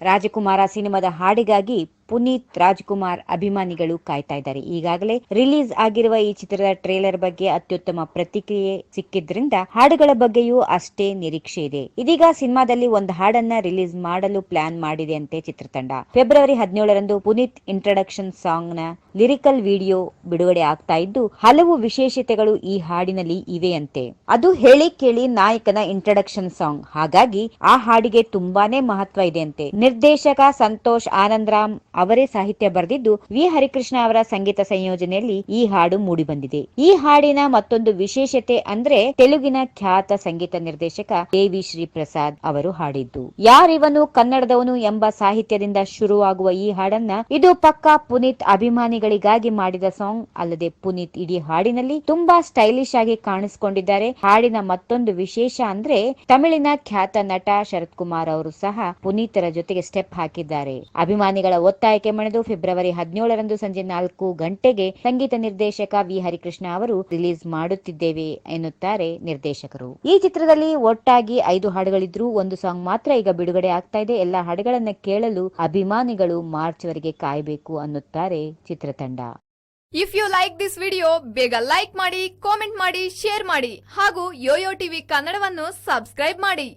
ರಾಜಕುಮಾರ ಸಿನಿಮಾದ ಹಾಡಿಗಾಗಿ ಪುನೀತ್ ರಾಜ್ಕುಮಾರ್ ಅಭಿಮಾನಿಗಳು ಕಾಯ್ತಾ ಇದ್ದಾರೆ. ಈಗಾಗಲೇ ರಿಲೀಸ್ ಆಗಿರುವ ಈ ಚಿತ್ರದ ಟ್ರೇಲರ್ ಬಗ್ಗೆ ಅತ್ಯುತ್ತಮ ಪ್ರತಿಕ್ರಿಯೆ ಸಿಕ್ಕಿದ್ರಿಂದ ಹಾಡುಗಳ ಬಗ್ಗೆಯೂ ಅಷ್ಟೇ ನಿರೀಕ್ಷೆ ಇದೆ. ಇದೀಗ ಸಿನಿಮಾದಲ್ಲಿ ಒಂದು ಹಾಡನ್ನ ರಿಲೀಸ್ ಮಾಡಲು ಪ್ಲಾನ್ ಮಾಡಿದೆ ಅಂತೆ ಚಿತ್ರತಂಡ. ಫೆಬ್ರವರಿ ಹದಿನೇಳರಂದು ಪುನೀತ್ ಇಂಟ್ರಡಕ್ಷನ್ ಸಾಂಗ್ನ ಲಿರಿಕಲ್ ವಿಡಿಯೋ ಬಿಡುಗಡೆ ಆಗ್ತಾ ಇದ್ದು, ಹಲವು ವಿಶೇಷತೆಗಳು ಈ ಹಾಡಿನಲ್ಲಿ ಇವೆಯಂತೆ. ಅದು ಹೇಳಿ ಕೇಳಿ ನಾಯಕನ ಇಂಟ್ರಡಕ್ಷನ್ ಸಾಂಗ್ ಹಾಗಾಗಿ ಆ ಹಾಡಿಗೆ ತುಂಬಾನೇ ಮಹತ್ವ ಇದೆಯಂತೆ. ನಿರ್ದೇಶಕ ಸಂತೋಷ್ ಆನಂದರಾಮ್ ಅವರೇ ಸಾಹಿತ್ಯ ಬರೆದಿದ್ದು ವಿ. ಹರಿಕೃಷ್ಣ ಅವರ ಸಂಗೀತ ಸಂಯೋಜನೆಯಲ್ಲಿ ಈ ಹಾಡು ಮೂಡಿಬಂದಿದೆ. ಈ ಹಾಡಿನ ಮತ್ತೊಂದು ವಿಶೇಷತೆ ಅಂದ್ರೆ ತೆಲುಗಿನ ಖ್ಯಾತ ಸಂಗೀತ ನಿರ್ದೇಶಕ ದೇವಿ ಶ್ರೀ ಪ್ರಸಾದ್ ಅವರು ಹಾಡಿದ್ದು. ಯಾರಿವನು ಕನ್ನಡದವನು ಎಂಬ ಸಾಹಿತ್ಯದಿಂದ ಶುರುವಾಗುವ ಈ ಹಾಡನ್ನ ಇದು ಪಕ್ಕಾ ಪುನೀತ್ ಅಭಿಮಾನಿಗಳಿಗಾಗಿ ಮಾಡಿದ ಸಾಂಗ್ ಅಲ್ಲದೆ ಪುನೀತ್ ಇಡೀ ಹಾಡಿನಲ್ಲಿ ತುಂಬಾ ಸ್ಟೈಲಿಶ್ ಆಗಿ ಕಾಣಿಸಿಕೊಂಡಿದ್ದಾರೆ. ಹಾಡಿನ ಮತ್ತೊಂದು ವಿಶೇಷ ಅಂದ್ರೆ ತಮಿಳಿನ ಖ್ಯಾತ ನಟ ಶರತ್ ಕುಮಾರ್ ಅವರು ಸಹ ಪುನೀತರ ಜೊತೆಗೆ ಸ್ಟೆಪ್ ಹಾಕಿದ್ದಾರೆ. ಅಭಿಮಾನಿಗಳ ಒತ್ತಾಯಕ್ಕೆ ಮಣಿದು ಫೆಬ್ರವರಿ ಹದಿನೇಳರಂದು ಸಂಜೆ ನಾಲ್ಕು ಗಂಟೆಗೆ ಸಂಗೀತ ನಿರ್ದೇಶಕ ವಿ ಹರಿಕೃಷ್ಣ ಅವರು ರಿಲೀಸ್ ಮಾಡುತ್ತಿದ್ದೇವೆ ಎನ್ನುತ್ತಾರೆ ನಿರ್ದೇಶಕರು. ಈ ಚಿತ್ರದಲ್ಲಿ ಒಟ್ಟಾಗಿ ಐದು ಹಾಡುಗಳಿದ್ರು ಒಂದು ಸಾಂಗ್ ಮಾತ್ರ ಈಗ ಬಿಡುಗಡೆ ಆಗ್ತಾ ಇದೆ. ಎಲ್ಲ ಹಾಡುಗಳನ್ನ ಕೇಳಲು ಅಭಿಮಾನಿಗಳು ಮಾರ್ಚ್ ವರೆಗೆ ಕಾಯಬೇಕು ಅನ್ನುತ್ತಾರೆ ಚಿತ್ರತಂಡ. If you like this video ಬೇಗ ಲೈಕ್ ಮಾಡಿ ಕಾಮೆಂಟ್ ಮಾಡಿ ಶೇರ್ ಮಾಡಿ ಹಾಗೂ ಯೋಯೋ ಟಿವಿ ಕನ್ನಡವನ್ನು ಸಬ್ಸ್ಕ್ರೈಬ್ ಮಾಡಿ.